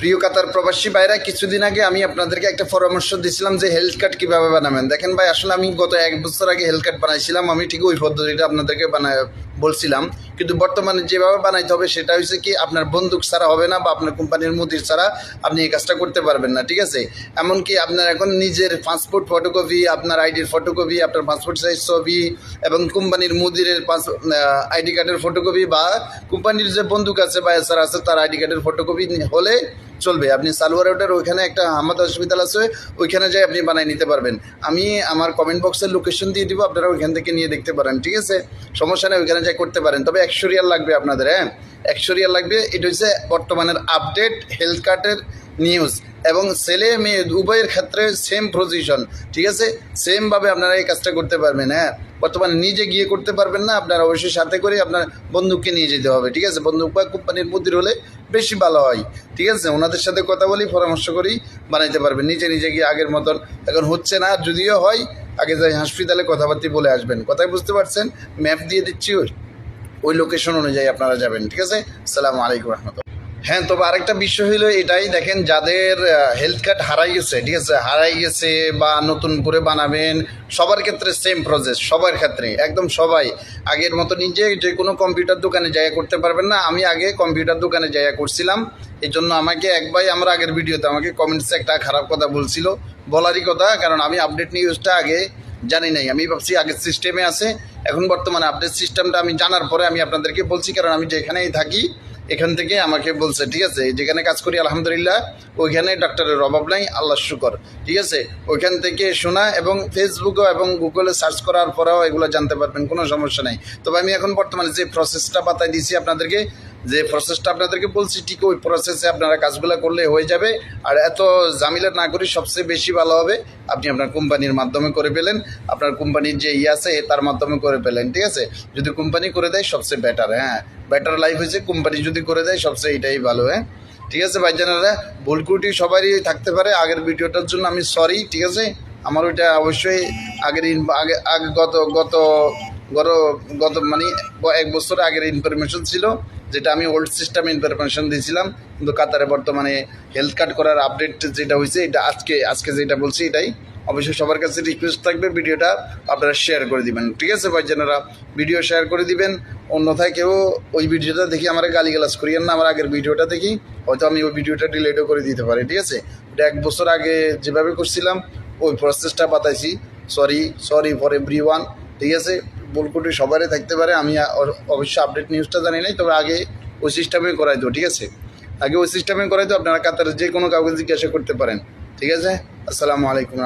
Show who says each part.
Speaker 1: প্রিয় কাতার প্রবাসী ভাইরা, কিছুদিন আগে আমি আপনাদেরকে একটা পরামর্শ দিয়েছিলাম যে হেলথ কার্ড কীভাবে বানাবেন। দেখেন ভাই, আসলে আমি গত এক বছর আগে হেলথ কার্ড বানাইছিলাম, আমি ঠিক ওই পদ্ধতিটা আপনাদেরকে বানায় বলছিলাম। কিন্তু বর্তমানে যেভাবে বানাইতে হবে, সেটা হচ্ছে কি, আপনার বন্দুক ছাড়া হবে না বা আপনার কোম্পানির মুদির ছাড়া আপনি এই কাজটা করতে পারবেন না, ঠিক আছে? এমনকি আপনার এখন নিজের পাসপোর্ট ফটোকপি আপনার আইডির ফটোকপি আপনার পাসপোর্ট সাইজ ছবি এবং কোম্পানির মুদিরের পাস আইডি কার্ডের ফটোকপি বা কোম্পানির যে বন্দুক আছে বা এসআর আছে, তার আইডি কার্ডের ফটোকপি হলে চলবে। আপনি সালোয়ার রোডের ওইখানে একটা আহমদ হসপিটাল আছে, ওইখানে যাই আপনি বানাই নিতে পারবেন। আমি আমার কমেন্ট বক্সের লোকেশন দিয়ে দিব, আপনারা ওইখান থেকে নিয়ে দেখতে পারেন, ঠিক আছে? সমস্যা নেই, ওইখানে যাই করতে পারেন। তবে একশো রিয়াল লাগবে আপনাদের হ্যাঁ? একশো রিয়াল লাগবে। এটা হচ্ছে বর্তমানের আপডেট হেলথ কার্ডের নিউজ এবং ছেলে মেয়ে উভয়ের ক্ষেত্রে সেম পজিশন ঠিক আছে? সেমভাবে আপনারা এই কাজটা করতে পারবেন হ্যাঁ? বর্তমানে নিজে গিয়ে করতে পারবেন না, আপনার অবশ্যই সাথে করে আপনার বন্ধুকে নিয়ে যেতে হবে, ঠিক আছে? বন্দুক বা কোম্পানির মুদির হলে বেশি ভালো হয়, ঠিক আছে? ওনাদের সাথে কথা বলি, পরামর্শ করি, বানাইতে পারবেন। নিজে নিজে গিয়ে আগের মতন। এখন হচ্ছে না, যদিও হয়, আগে যাই হাসপাতালে কথাবার্তি বলে আসবেন। কথাই বুঝতে পারছেন? ম্যাপ দিয়ে দিচ্ছি ওই লোকেশন অনুযায়ী আপনারা যাবেন, ঠিক আছে? আসসালামু আলাইকুম রহমতুল্লাহ। হ্যাঁ তবে আরেকটা বিষয় হলো এটাই, দেখেন, যাদের হেলথ কার্ড হারাই গেছে, ঠিক আছে? হারাই গেছে বা নতুন করে বানাবেন, সবার ক্ষেত্রে সেম প্রসেস সবার ক্ষেত্রে, একদম সবাই। আগের মতো নিজে যে কোনো কম্পিউটার দোকানে জায়গা করতে পারবেন না, আমি আগে কম্পিউটার দোকানে জায়গা করছিলাম। এই জন্য আমাকে এক ভাই আমার আগের ভিডিওতে আমাকে কমেন্টসে একটা খারাপ কথা বলছিল, বলারই কথা, কারণ আমি আপডেট নিউজটা আগে জানি নাই। আমি ভাবছি আগের সিস্টেমে আছে, এখন বর্তমানে আপডেট সিস্টেমটা আমি জানার পরে আমি আপনাদেরকে বলছি, কারণ আমি যেখানেই থাকি, এখান থেকে আমাকে বলছে, ঠিক আছে? যেখানে কাজ করি, আলহামদুলিল্লাহ, ওইখানে ডক্টরের অভাব নাই আল্লাহ শুকর। ঠিক আছে? ওইখান থেকে শোনা এবং ফেসবুকও এবং গুগলে সার্চ করার পরেও এগুলো জানতে পারবেন, কোনো সমস্যা নেই। তবে আমি এখন বর্তমানে যে প্রসেসটা পাতায় দিয়েছি আপনাদেরকে যে প্রসেসটা আপনাদেরকে বলছি, ঠিক ওই প্রসেসে আপনারা কাজগুলো করলে হয়ে যাবে। আর এত জামিলা না করি সবচেয়ে বেশি ভালো হবে, আপনি আপনার কোম্পানির মাধ্যমে করে পেলেন আপনার কোম্পানির যে ইয়ে আছে তার মাধ্যমে করে পেলেন ঠিক আছে? যদি কোম্পানি করে দেয়, সবচেয়ে বেটার হ্যাঁ? বেটার লাইফ হয়েছে, কোম্পানি যদি করে দেয়, সবচেয়ে এটাই ভালো হ্যাঁ? ঠিক আছে, ভাইজানারা? ভুল ত্রুটি সবারই থাকতে পারে। আগের ভিডিওটার জন্য আমি সরি ঠিক আছে? আমার ওইটা অবশ্যই আগের আগে আগে গত গত গত গত মানে এক বছর আগের ইনফরমেশন ছিল। যেটা আমি ওল্ড সিস্টেম ইনফরমেশন দিয়েছিলাম, কিন্তু কাতারে বর্তমানে হেলথ কার্ড করার আপডেট যেটা হয়েছে, এটা আজকে আজকে যেটা বলছি এটাই। অবশ্যই সবার কাছে রিকোয়েস্ট থাকবে ভিডিওটা, আপনারা শেয়ার করে দিবেন। ঠিক আছে ভাইজানেরা ভিডিও শেয়ার করে দিবেন। অন্যথায় কেউ ওই ভিডিওটা দেখি আমার গালিগালাজ করিয়েন না, আমার আগের ভিডিওটা দেখি, হয়তো আমি ওই ভিডিওটা ডিলেটও করে দিতে পারি, ঠিক আছে? এক বছর আগে যেভাবে করছিলাম, ওই প্রসেসটা বাতাইছি। Sorry sorry for every one ঠিক আছে? ভুলকুটি সবারই থাকতে পারে, আমি অবশ্য অবশ্যই আপডেট নিউজটা জানি নাই, তবে আগে ওই সিস্টেমে করাই দেবো, ঠিক আছে? আগে ওই সিস্টেমে করাই দেবো, আপনারা কাতারে যে কোনো কাউকে জিজ্ঞাসা করতে পারেন, ঠিক আছে? আসসালামু আলাইকুম